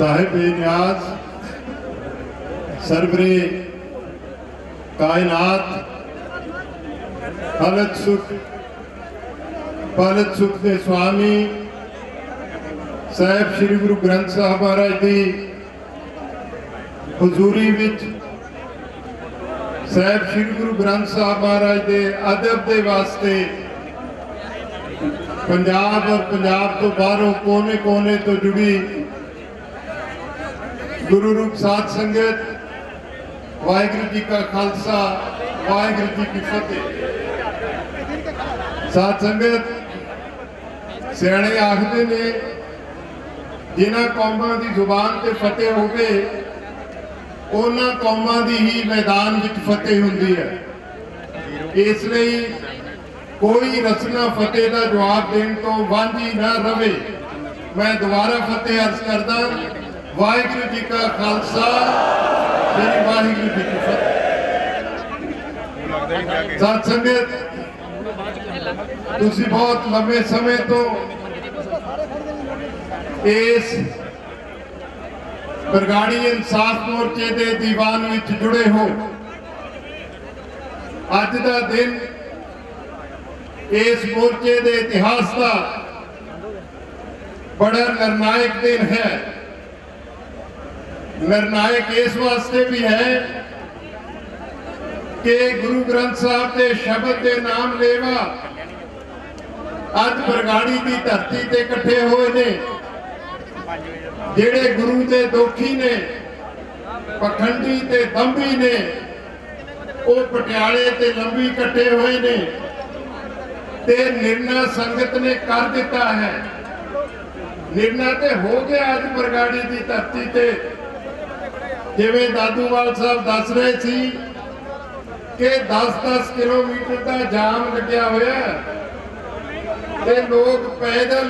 ਸਾਹਿਬ ਨਿਆਜ਼ ਸਰਵਰੇ ਕਾਇਨਾਤ ਹਲਤ ਸੁਖ ਪਾਲਤ ਸੁਖ ਦੇ ਸੁਆਮੀ ਸਾਹਿਬ ਸ੍ਰੀ ਗੁਰੂ ਗ੍ਰੰਥ ਸਾਹਿਬ ਮਹਾਰਾਜ ਦੀ ਹਜ਼ੂਰੀ ਵਿੱਚ ਸਾਹਿਬ ਸ੍ਰੀ ਗੁਰੂ ਗ੍ਰੰਥ ਸਾਹਿਬ ਮਹਾਰਾਜ ਦੇ ਅਦਬ ਦੇ ਵਾਸਤੇ ਪੰਜਾਬ ਔਰ ਪੰਜਾਬ ਤੋਂ ਬਾਹਰੋਂ ਕੋਨੇ-ਕੋਨੇ ਤੋਂ ਜੁੜੀ ਗੁਰੂ ਰੂਪ ਸਾਧ ਸੰਗਤ, ਵਾਹਿਗੁਰੂ ਜੀ ਕਾ ਖਾਲਸਾ, ਵਾਹਿਗੁਰੂ ਜੀ ਕੀ ਫਤਿਹ। ਸਾਧ ਸੰਗਤ, ਸਿਆਣੇ ਆਖਦੇ ਨੇ, ਜਿਨ੍ਹਾਂ ਕੌਮਾਂ ਦੀ ਜ਼ੁਬਾਨ ਤੇ ਫਤਿਹ ਹੋਵੇ, ਉਹਨਾਂ ਕੌਮਾਂ ਦੀ ਹੀ ਮੈਦਾਨ ਵਿੱਚ ਫਤਿਹ ਹੁੰਦੀ ਹੈ। ਇਸ ਲਈ ਕੋਈ ਰਸਨਾ ਫਤਿਹ ਦਾ ਜਵਾਬ ਦੇਣ ਤੋਂ ਵਾਂਝੀ ਨਾ ਰਵੇ। ਮੈਂ ਦੁਬਾਰਾ ਫਤਿਹ ਅਰਜ਼ ਕਰਦਾ ਵਾਹਿਗੁਰੂ ਜੀ ਕਾ ਖਾਲਸਾ, ਸ੍ਰੀ ਵਾਹਿਗੁਰੂ ਜੀ ਕੀ ਫਤਿਹ। ਸਾਧ ਸੰਗਤ, ਤੁਸੀਂ ਬਹੁਤ ਲੰਬੇ ਸਮੇਂ ਤੋਂ ਇਸ ਬਰਗਾੜੀ ਇਨਸਾਫ ਮੋਰਚੇ ਦੇ ਦੀਵਾਨ ਵਿੱਚ ਜੁੜੇ ਹੋ। ਅੱਜ ਦਾ ਦਿਨ ਇਸ ਮੋਰਚੇ ਦੇ ਇਤਿਹਾਸ ਦਾ ਬੜਾ ਨਿਰਣਾਇਕ ਦਿਨ ਹੈ। ਨਿਰਣਾਇਕ ਇਸ ਵਾਸਤੇ ਵੀ ਹੈ ਕਿ ਗੁਰੂ ਗ੍ਰੰਥ ਸਾਹਿਬ ਦੇ ਸ਼ਬਦ ਦੇ ਨਾਮ ਲੇਵਾ ਅੱਜ ਬਰਗਾੜੀ ਦੀ ਧਰਤੀ ਤੇ ਇਕੱਠੇ ਹੋਏ ਨੇ ਜਿਹੜੇ ਗੁਰੂ ਦੇ ਦੋਖੀ ਨੇ ਪਖੰਡੀ ਤੇ ਦੰਭੀ ਨੇ ਉਹ ਪਟਿਆਲੇ ਤੇ ਲੰਬੀ ਇਕੱਠੇ ਹੋਏ ਨੇ ਤੇ ਨਿਰਣਾ ਸੰਗਤ ਨੇ ਕਰ ਦਿੱਤਾ ਹੈ ਨਿਰਣਾ ਤੇ ਹੋ ਗਿਆ ਅੱਜ ਬਰਗਾੜੀ ਦੀ ਧਰਤੀ ਤੇ ਜਿਵੇਂ ਦਾਦੂਵਾਲ ਸਾਹਿਬ ਦੱਸ ਰਹੇ ਸੀ ਕਿ 10-10 ਕਿਲੋਮੀਟਰ ਦਾ ਜਾਮ ਲੱਗਿਆ ਹੋਇਆ ਤੇ ਲੋਕ ਪੈਦਲ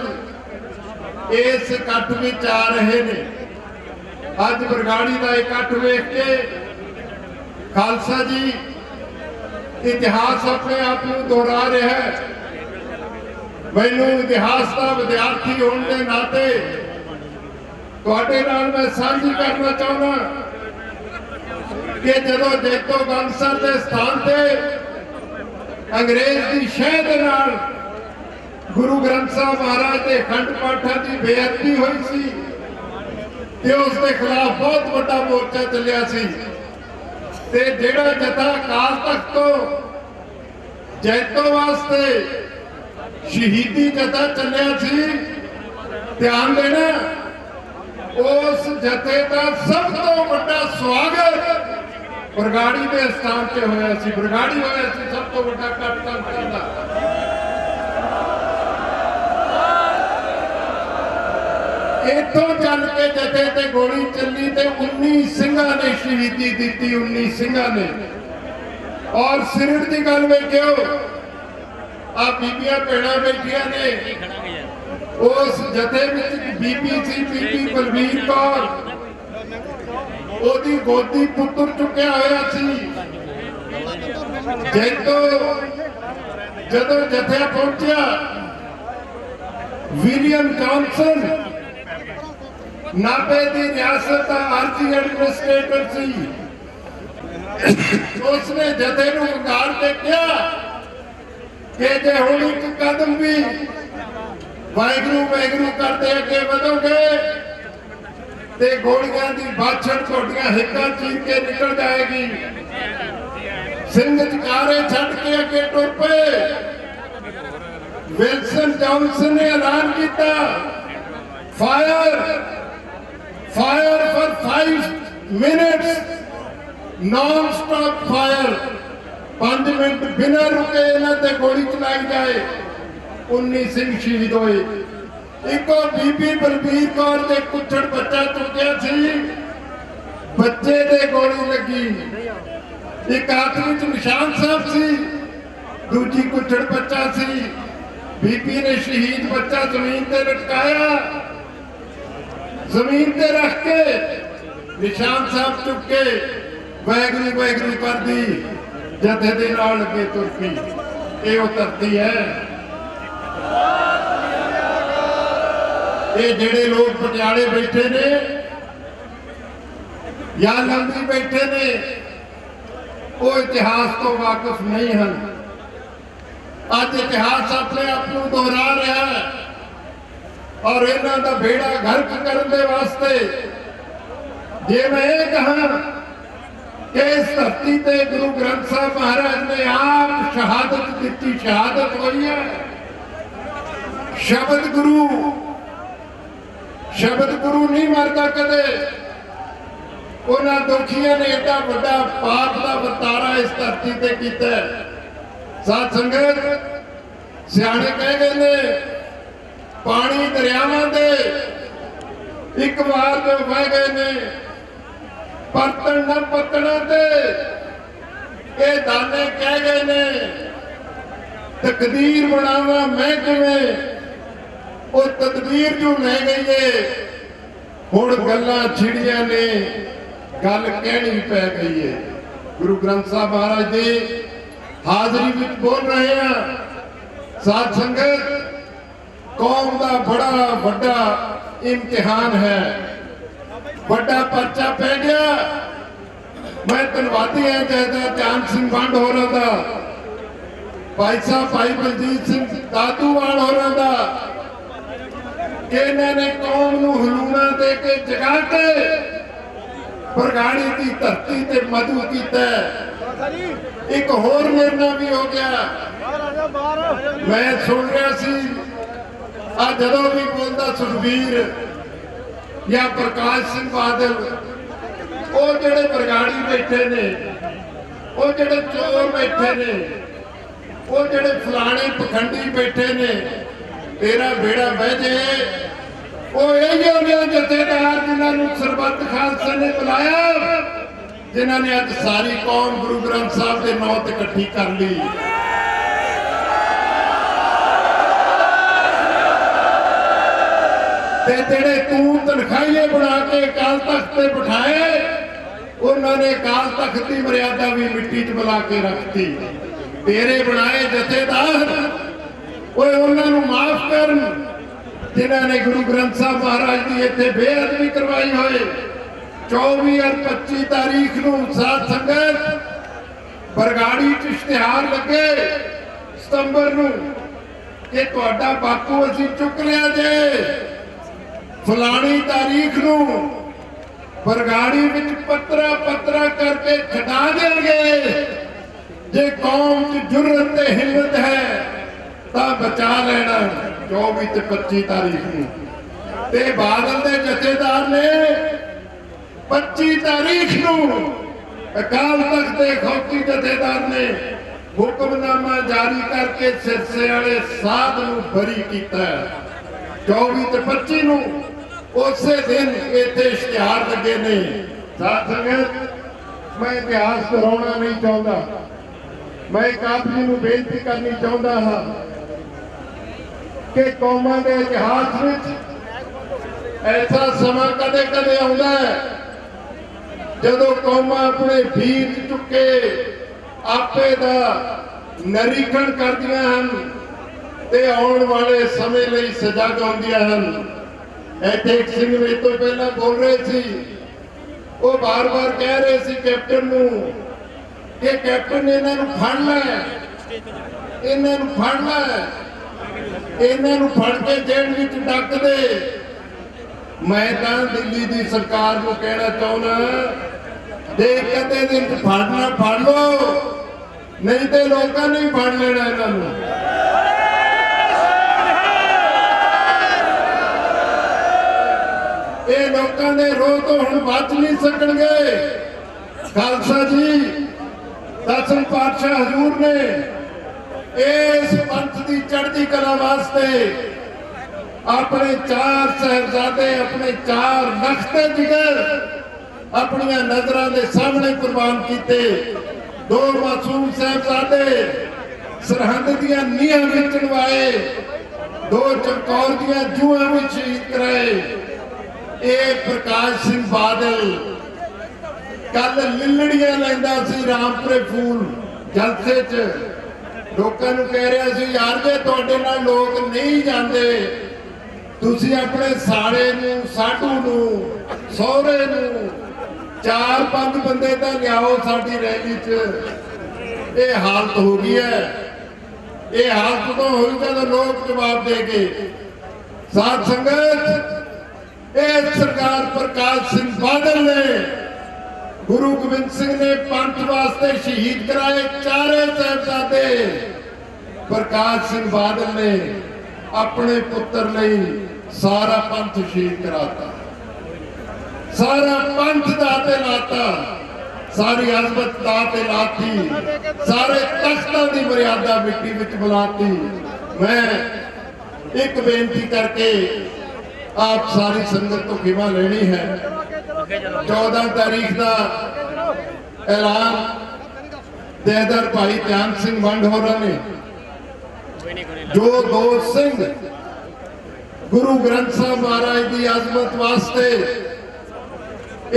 ਇਸ ਇਕੱਠ ਵਿੱਚ ਆ ਰਹੇ ਨੇ। ਅੱਜ ਬਰਗਾੜੀ ਦਾ ਇਕੱਠ ਵੇਖ ਕੇ ਖਾਲਸਾ ਜੀ ਇਤਿਹਾਸ ਆਪਣੇ ਆਪ ਨੂੰ ਦੁਹਰਾ ਰਿਹਾ ਹੈ। ਮੈਨੂੰ ਇਤਿਹਾਸ ਦਾ ਵਿਦਿਆਰਥੀ ਹੋਣ ਦੇ ਨਾਤੇ ਤੁਹਾਡੇ ਨਾਲ ਮੈਂ ਸਾਂਝੀ ਕਰਨਾ ਚਾਹੁੰਦਾ ਕਿ ਜਦੋਂ ਜੈਤੋ ਗੰਸਰ ਦੇ ਸਥਾਨ ਤੇ ਅੰਗਰੇਜ਼ ਦੀ ਸ਼ਹਿ ਦੇ ਨਾਲ ਗੁਰੂ ਗ੍ਰੰਥ ਸਾਹਿਬ ਮਹਾਰਾਜ ਦੇ ਖੰਡ ਪਾਠਾਂ ਦੀ ਬੇਅਦਬੀ ਹੋਈ ਸੀ ਤੇ ਉਸ ਦੇ ਖਿਲਾਫ ਬਹੁਤ ਵੱਡਾ ਮੋਰਚਾ ਚੱਲਿਆ ਸੀ ਤੇ ਜਿਹੜਾ ਜਥਾ ਕਾਲ ਤਖਤ ਤੋਂ ਜੈਤੋ ਵਾਸਤੇ ਸ਼ਹੀਦੀ ਜਥਾ ਚੱਲਿਆ ਸੀ, ਧਿਆਨ ਦੇਣਾ, ਉਸ ਜਥੇ ਦਾ ਸਭ ਤੋਂ ਵੱਡਾ ਸਵਾਗਤ ਬਰਗਾੜੀ ਦੇ ਸਥਾਨ ਤੇ ਹੋਇਆ ਸੀ। ਬਰਗਾੜੀ ਹੋਇਆ ਸੀ, ਸਭ ਤੋਂ ਵੱਡਾ ਕੱਟ ਕੰਮ ਇੱਥੋਂ ਚੱਲ ਕੇ ਜਥੇ ਤੇ ਗੋਲੀ ਚੱਲੀ ਤੇ 19 ਸਿੰਘਾਂ ਨੇ ਸ਼ਹੀਦੀ ਦਿੱਤੀ 19 ਸਿੰਘਾਂ ਨੇ। ਔਰ ਸਿਰੜ ਦੀ ਗੱਲ ਵੇਖਿਓ ਆ ਬੀਬੀਆਂ ਭੈਣਾਂ ਬੈਠੀਆਂ ਨੇ। ਉਸ ਜਥੇ ਵਿੱਚ ਬੀਬੀ ਸੀ, ਬੀਬੀ ਬਲਵੀਰ ਕੌਰ। ਉਹਦੀ ਗੋਦੀ ਪੁੱਤਰ ਚੁੱਕਿਆ ਹੋਇਆ ਸੀ। ਜੈਤੋ ਜਦੋਂ ਜਥੇ ਪਹੁੰਚਿਆ, ਵਿਲੀਅਮ ਜੌਨਸਨ ਨਾਭੇ ਦੀ ਰਿਆਸਤ ਦਾ ਆਰਜੀ ਐਡਮਿਨਿਸਟ੍ਰੇਟਰ ਸੀ। ਉਸਨੇ ਜਥੇ ਨੂੰ ਹੰਕਾਰ ਕੇ ਕਿਹਾ ਕਿ ਜੇ ਹੁਣ ਇੱਕ ਕਦਮ ਵੀ ਵਾਹਿਗੁਰੂ ਵਾਹਿਗੁਰੂ ਕਰਦੇ ਅੱਗੇ ਵਧੋਗੇ ਤੇ ਗੋਲੀਆਂ ਦੀ ਬਾਛੜ ਤੁਹਾਡੀਆਂ ਹਿੱਕਾਂ ਚੀਰ ਕੇ ਨਿਕਲ ਜਾਏਗੀ। ਸਿੰਘ ਚਕਾਰੇ ਛੱਡ ਕੇ ਅੱਗੇ ਟੁਰ ਪਏ। ਵਿਲਸਨ ਜੌਨਸਨ ਨੇ ਐਲਾਨ ਕੀਤਾ, fire fire for 5 minutes non stop fire 5 minute ਬਿਨਾਂ ਰੁਕੇ ਇਹਨਾਂ ਤੇ ਗੋਲੀ ਚਲਾਈ ਜਾਏ। 19 ਸਿੰਘ ਸ਼ਹੀਦ ਹੋਏ। ਇੱਕੋ ਬੀਬੀ ਬਲਬੀਰ ਕੌਰ ਦੇ ਕੁੱਛੜ ਬੱਚੇ ਦੇ ਗੋਲੀ ਲੱਗੀ। ਇੱਕ ਹੱਥ ਵਿੱਚ ਨਿਸ਼ਾਨ ਸਾਹਿਬ ਸੀ, ਦੂਜੀ ਕੁੱਛੜ ਬੱਚਾ ਸੀ। ਬੀਬੀ ਨੇ ਸ਼ਹੀਦ ਬੱਚਾ ਜ਼ਮੀਨ ਤੇ ਲਟਕਾਇਆ। ਜ਼ਮੀਨ ਤੇ ਰੱਖ ਕੇ ਨਿਸ਼ਾਨ ਸਾਹਿਬ ਚੁੱਕ ਕੇ ਵੈਗਰੀ ਵੈਗਰੀ ਕਰਦੀ ਜਥੇ ਦੇ ਨਾਲ ਲੱਗੇ ਤੁਰ ਪਈ ਇਹ ਉਹ ਧਰਤੀ ਹੈ। ਇਹ ਜਿਹੜੇ ਲੋਕ ਪਟਿਆਲੇ ਬੈਠੇ ਨੇ ਜਾਂ ਲੰਬੀ ਬੈਠੇ ਨੇ। ਉਹ ਇਤਿਹਾਸ ਤੋਂ ਵਾਕਿਫ ਨਹੀਂ ਹਨ। ਅੱਜ ਇਤਿਹਾਸ ਆਪਣੇ ਆਪ ਨੂੰ ਦੁਹਰਾ ਰਿਹਾ ਹੈ। ਔਰ ਇਹਨਾਂ ਦਾ ਬੇੜਾ ਗਰਕ ਕਰਨ ਦੇ ਵਾਸਤੇ ਜੇ ਮੈਂ ਇਹ ਕਹਾਂ ਕਿ ਇਸ ਧਰਤੀ ਤੇ ਗੁਰੂ ਗ੍ਰੰਥ ਸਾਹਿਬ ਮਹਾਰਾਜ ਨੇ ਆਪ ਸ਼ਹਾਦਤ ਦਿੱਤੀ, ਸ਼ਹਾਦਤ ਹੋਈ ਹੈ। ਸ਼ਬਦ ਗੁਰੂ ਸ਼ਬਦ ਗੁਰੂ ਨਹੀਂ ਮਰਦਾ ਕਦੇ। ਉਹਨਾਂ ਦੁਖੀਆਂ ਨੇ ਏਡਾ ਵੱਡਾ ਪਾਪ ਦਾ ਵਰਤਾਰਾ ਇਸ ਧਰਤੀ ਤੇ ਕੀਤਾ ਹੈ। ਸਾਧ ਸੰਗਤ, ਸਿਆਣੇ ਕਹਿ ਗਏ ਨੇ, ਪਾਣੀ ਦਰਿਆਵਾਂ ਦੇ ਇੱਕ ਵਾਰ ਜੋ ਵਹਿ ਗਏ ਨੇ, ਪਰਤਣ ਨਾ ਪਤਣਾ ਤੇ ਇਹ ਦਾਨੇ ਕਹਿ ਗਏ ਨੇ, ਤਕਦੀਰ ਬਣਾਵਾ ਮੈਂ ਕਿਵੇਂ, ਉਹ ਤਦਬੀਰ ਜੋ ਲੈ ਗਈ ਏ, ਹੁਣ ਗੱਲਾਂ ਛਿੜੀਆਂ ਨੇ ਗੱਲ ਕਹਿਣੀ ਪੈ ਗਈ ਹੈ ਗੁਰੂ ਗ੍ਰੰਥ ਸਾਹਿਬ ਮਹਾਰਾਜ ਦੀ ਹਾਜ਼ਰੀ ਵਿੱਚ ਬੋਲ ਰਹੇ ਆ, ਸਾਧ ਸੰਗਤ, ਕੌਮ ਦਾ ਬੜਾ ਵੱਡਾ ਇਮਤਿਹਾਨ ਹੈ। ਵੱਡਾ ਪਰਚਾ ਪੈ ਗਿਆ। ਮੈਂ ਧੰਨਵਾਦੀ ਹਾਂ ਜੈਦਾ ਧਿਆਨ ਸਿੰਘ ਵੰਡ ਹੋਰਾਂ ਦਾ, ਭਾਈ ਸਾਹਿਬ ਭਾਈ ਬਲਜੀਤ ਸਿੰਘ ਦਾਦੂਵਾਲ ਹੋਰਾਂ ਦਾ, ਕਿ ਇਹਨਾਂ ਨੇ ਕੌਮ ਨੂੰ ਹਲੂਣਾ ਦੇ ਕੇ ਜਗਾ ਕੇ ਬਰਗਾੜੀ ਦੀ ਧਰਤੀ ਤੇ ਮਧੂ ਕੀਤਾ ਇੱਕ ਹੋਰ ਨਿਰਣਾ ਵੀ ਹੋ ਗਿਆ। ਮੈਂ ਸੁਣ ਰਿਹਾ ਸੀ, ਆ ਜਦੋਂ ਵੀ ਬੋਲਦਾ ਸੁਖਬੀਰ ਜਾਂ ਪ੍ਰਕਾਸ਼ ਸਿੰਘ ਬਾਦਲ, ਉਹ ਜਿਹੜੇ ਬਰਗਾੜੀ ਬੈਠੇ ਨੇ, ਉਹ ਜਿਹੜੇ ਚੋਰ ਬੈਠੇ ਨੇ, ਉਹ ਜਿਹੜੇ ਫਲਾਣੇ ਪਖੰਡੀ ਬੈਠੇ ਨੇ, ਤੇਰਾ ਬੇੜਾ ਬਹਿ ਜੇ। ਉਹ ਇਹ ਜਿਹੇ ਜਥੇਦਾਰ ਜਿਨ੍ਹਾਂ ਨੂੰ ਸਰਬੱਤ ਖਾਲਸਾ ਨੇ ਬੁਲਾਇਆ, ਜਿਨ੍ਹਾਂ ਨੇ ਅੱਜ ਸਾਰੀ ਕੌਮ ਗੁਰੂ ਗ੍ਰੰਥ ਸਾਹਿਬ ਦੇ ਨਾਂ ਤੇ ਇਕੱਠੀ ਕਰ ਲਈ। ਤੇ ਜਿਹੜੇ ਤੂੰ ਤਨਖਾਹੀਏ ਬਣਾ ਕੇ ਅਕਾਲ ਤਖਤ ਤੇ ਬਿਠਾਏ, ਉਹਨਾਂ ਨੇ ਅਕਾਲ ਤਖਤ ਦੀ ਮਰਿਆਦਾ ਵੀ ਮਿੱਟੀ 'ਚ ਬੁਲਾ ਕੇ ਰੱਖਤੀ ਤੇਰੇ ਬਣਾਏ ਜਥੇਦਾਰ, ਓਏ ਉਹਨਾਂ ਨੂੰ ਮਾਫ ਕਰਨ। ਜਿਨ੍ਹਾਂ ਨੇ ਗੁਰੂ ਗ੍ਰੰਥ ਸਾਹਿਬ ਮਹਾਰਾਜ ਦੀ ਇੱਥੇ ਬੇਅਦਬੀ ਕਰਵਾਈ ਹੋਏ 24 ਔਰ 25 ਤਾਰੀਖ ਨੂੰ ਸਾਧ ਸੰਗਤ ਬਰਗਾੜੀ 'ਚ ਇਸ਼ਤਿਹਾਰ ਲੱਗੇ, ਸਤੰਬਰ ਨੂੰ ਕਿ ਤੁਹਾਡਾ ਬਾਪੂ ਅਸੀਂ ਚੁੱਕ ਲਿਆ ਜੇ। ਫਲਾਣੀ ਤਾਰੀਖ ਨੂੰ ਬਰਗਾੜੀ ਵਿੱਚ ਪੱਤਰਾ ਪੱਤਰਾ ਕਰਕੇ ਛਡਾ ਦੇਣਗੇ। ਜੇ ਕੌਮ 'ਚ ਜੁਰਤ ਤੇ ਹਿੰਮਤ ਹੈ ਤਾਂ ਬਚਾ ਲੈਣਾ 24 ਤੇ 25 ਤਾਰੀਖ ਨੂੰ। ਤੇ ਬਾਦਲ ਦੇ ਜਥੇਦਾਰ ਨੇ 25 ਤਾਰੀਖ ਨੂੰ ਅਕਾਲ ਤਖਤ ਦੇ ਖੌਤੀ ਜਥੇਦਾਰ ਨੇ ਹੁਕਮਨਾਮਾ ਜਾਰੀ ਕਰਕੇ ਸਿਰਸੇ ਵਾਲੇ ਸਾਧ ਨੂੰ ਬਰੀ ਕੀਤਾ ਹੈ। 24 ਤੇ 25 ਨੂੰ ਉਸੇ ਦਿਨ ਇੱਥੇ ਇਸ਼ਤਿਹਾਰ ਲੱਗੇ ਨੇ। ਸਾਧ ਸੰਗਤ ਮੈਂ ਇਤਿਹਾਸ ਦੁਹਰਾਉਣਾ ਨਹੀਂ ਚਾਹੁੰਦਾ। ਮੈਂ ਇੱਕ ਆਪ ਜੀ ਨੂੰ ਬੇਨਤੀ ਕਰਨੀ ਚਾਹੁੰਦਾ ਹਾਂ ਕਿ ਕੌਮਾਂ ਦੇ ਇਤਿਹਾਸ ਵਿੱਚ ਐਸਾ ਸਮਾਂ ਕਦੇ ਕਦੇ ਆਉਂਦਾ ਹੈ, ਜਦੋਂ ਕੌਮਾਂ ਆਪਣੇ ਵੀਰ ਚੁੱਕੇ ਆਪੇ ਦਾ ਨਿਰੀਖਣ ਕਰਦੀਆਂ ਹਨ ਤੇ ਆਉਣ ਵਾਲੇ ਸਮੇਂ ਲਈ ਸਜਗ ਹੁੰਦੀਆਂ ਹਨ। ਇੱਥੇ ਸਿੰਘ ਮੇਰੇ ਤੋਂ ਪਹਿਲਾਂ ਬੋਲ ਰਹੇ ਸੀ, ਉਹ ਬਾਰ-ਬਾਰ ਕਹਿ ਰਹੇ ਸੀ ਕੈਪਟਨ ਨੂੰ ਕਿ ਕੈਪਟਨ ਇਹਨਾਂ ਨੂੰ ਫੜ ਲੈ, ਇਹਨਾਂ ਨੂੰ ਫੜ ਲੈ। ਇਹਨਾਂ ਨੂੰ ਫੜ ਕੇ ਜੇਲ੍ਹ ਵਿੱਚ ਡੱਕ ਦੇ। ਮੈਂ ਤਾਂ ਦਿੱਲੀ ਦੀ ਸਰਕਾਰ ਨੂੰ ਕਹਿਣਾ ਚਾਹੁੰਦਾ ਦੇ ਕਦੇ ਦਿਨ ਫੜਨਾ ਫੜ ਲਓ। ਨਹੀਂ ਤੇ ਲੋਕਾਂ ਨੇ ਫੜ ਲੈਣਾ ਇਹਨਾਂ ਨੂੰ। ਇਹ ਲੋਕਾਂ ਦੇ ਰੋਹ ਤੋਂ ਹੁਣ ਬਚ ਨਹੀਂ ਸਕਣਗੇ। ਖਾਲਸਾ ਜੀ, ਦਸਮ ਪਾਤਸ਼ਾਹ ਹਜ਼ੂਰ ਨੇ ਇਸ ਪੰਥ ਦੀ ਚੜ੍ਹਦੀ ਕਲਾ ਵਾਸਤੇ ਆਪਣੇ ਚਾਰ ਸਹਿਬਜ਼ਾਦੇ, ਆਪਣੇ ਚਾਰ ਨਖਤੇ ਜਿਗਰ ਆਪਣੀਆਂ ਨਜ਼ਰਾਂ ਦੇ ਸਾਹਮਣੇ ਕੁਰਬਾਨ ਕੀਤੇ। ਦੋ ਮਾਸੂਮ ਸਹਿਬਜ਼ਾਦੇ ਸਰਹੰਦ ਦੀਆਂ ਨੀਹਾਂ ਵਿੱਚ ਚੜਵਾਏ ਦੋ ਚਮਕੌਰ ਦੀਆਂ ਜੂਆਂ ਵਿੱਚ ਸ਼ਹੀਦ ਕਰਾਏ। ਇਹ ਪ੍ਰਕਾਸ਼ ਸਿੰਘ ਬਾਦਲ ਕੱਲ ਲਿੱਲੜੀਆਂ ਲੈਂਦਾ ਸੀ ਰਾਮਪੁਰੇ ਫੂਲ ਜਲਸੇ 'ਚ। ਲੋਕਾਂ ਨੂੰ ਕਹਿ ਰਿਹਾ ਸੀ, ਯਾਰ ਜੇ ਤੁਹਾਡੇ ਨਾਲ ਲੋਕ ਨਹੀਂ ਜਾਂਦੇ, ਤੁਸੀਂ ਆਪਣੇ ਸਾਲੇ ਨੂੰ ਸਾਡੂ ਨੂੰ, ਸਹੁਰੇ ਨੂੰ ਚਾਰ ਪੰਜ ਬੰਦੇ ਤਾਂ ਲਿਆਓ ਸਾਡੀ ਰੈਲੀ 'ਚ। ਇਹ ਹਾਲਤ ਹੋ ਗਈ ਹੈ। ਇਹ ਹਾਲਤ ਤੋਂ ਹੋਈ ਤਾਂ ਲੋਕ ਜਵਾਬ ਦੇਗੇ ਸਾਧ ਸੰਗਤ, ਇਹ ਸਰਕਾਰ ਪ੍ਰਕਾਸ਼ ਸਿੰਘ ਬਾਦਲ ਨੇ ਗੁਰੂ ਗੋਬਿੰਦ ਸਿੰਘ ਨੇ ਪੰਥ ਵਾਸਤੇ ਸ਼ਹੀਦ ਕਰਾਏ ਚਾਰੇ ਸਾਹਿਬਜ਼ਾਦੇ। ਪ੍ਰਕਾਸ਼ ਸਿੰਘ ਬਾਦਲ ਨੇ ਆਪਣੇ ਪੁੱਤਰ ਲਈ ਸਾਰਾ ਪੰਥ ਸ਼ਹੀਦ ਕਰਾਤਾ। ਸਾਰਾ ਪੰਥ ਦਾ ਤੇ ਲਾਤਾ। ਸਾਰੀ ਅਜ਼ਮਤ ਦਾ ਤੇ ਲਾਤੀ। ਸਾਰੇ ਤਖਤਾਂ ਦੀ ਮਰਿਆਦਾ ਮਿੱਟੀ ਵਿੱਚ ਬੁਲਾਤੀ। ਮੈਂ ਇੱਕ ਬੇਨਤੀ ਕਰਕੇ ਆਪ ਸਾਰੀ ਸੰਗਤ ਤੋਂ ਖਿਮਾ ਲੈਣੀ ਹੈ। 14 ਤਾਰੀਖ ਦਾ ਐਲਾਨ ਦੇਦਰ ਭਾਈ ਧਿਆਨ ਸਿੰਘ ਵੰਡ ਹੋਰਾਂ ਨੇ। ਜੋ ਦੋ ਸਿੰਘ ਗੁਰੂ ਗ੍ਰੰਥ ਸਾਹਿਬ ਮਹਾਰਾਜ ਦੀ ਅਜ਼ਮਤ ਵਾਸਤੇ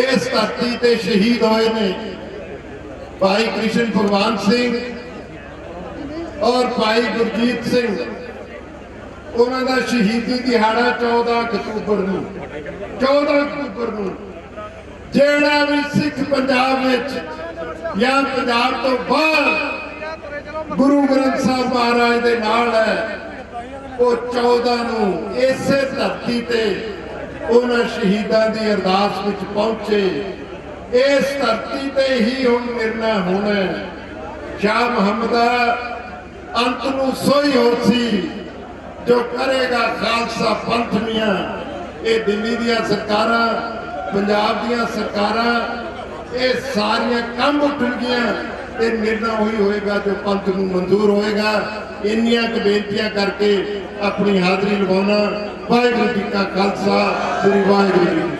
ਇਸ ਧਰਤੀ ਤੇ ਸ਼ਹੀਦ ਹੋਏ ਨੇ ਭਾਈ ਕ੍ਰਿਸ਼ਨ ਭਗਵਾਨ ਸਿੰਘ ਔਰ ਭਾਈ ਗੁਰਜੀਤ ਸਿੰਘ। ਉਹਨਾਂ ਦਾ ਸ਼ਹੀਦੀ ਦਿਹਾੜਾ 14 ਅਕਤੂਬਰ ਨੂੰ 14 ਅਕਤੂਬਰ ਨੂੰ ਜਿਹੜਾ ਵੀ ਸਿੱਖ ਪੰਜਾਬ ਵਿੱਚ ਜਾਂ ਪੰਜਾਬ ਤੋਂ ਬਾਹਰ ਗੁਰੂ ਗ੍ਰੰਥ ਸਾਹਿਬ ਮਹਾਰਾਜ ਦੇ ਨਾਲ ਹੈ, ਉਹ 14 ਨੂੰ ਇਸੇ ਧਰਤੀ ਤੇ ਉਹਨਾਂ ਸ਼ਹੀਦਾਂ ਦੀ ਅਰਦਾਸ ਵਿੱਚ ਪਹੁੰਚੇ। ਇਸ ਧਰਤੀ ਤੇ ਹੀ ਹੁਣ ਨਿਰਣਾ ਹੋਣਾ ਸ਼ਾਹ ਮੁਹੰਮਦਾ ਅੰਤ ਨੂੰ ਸੋਈ ਹੋ ਸੀ, ਜੋ ਕਰੇਗਾ ਖਾਲਸਾ ਪੰਥ ਮੀਆਂ ਇਹ ਦਿੱਲੀ ਦੀਆਂ ਸਰਕਾਰਾਂ ਪੰਜਾਬ ਦੀਆਂ ਸਰਕਾਰਾਂ ਇਹ ਸਾਰੀਆਂ ਕੰਮ ਉੱਠਣਗੀਆਂ ਤੇ ਨਿਰਣਾ ਉਹੀ ਹੋਏਗਾ ਜੋ ਪੰਥ ਨੂੰ ਮਨਜ਼ੂਰ ਹੋਏਗਾ। ਇੰਨੀਆਂ ਕੁ ਬੇਨਤੀਆਂ ਕਰਕੇ ਆਪਣੀ ਹਾਜ਼ਰੀ ਲਵਾਉਣਾ ਵਾਹਿਗੁਰੂ ਜੀ ਕਾ ਖਾਲਸਾ, ਸ੍ਰੀ ਵਾਹਿਗੁਰੂ ਜੀ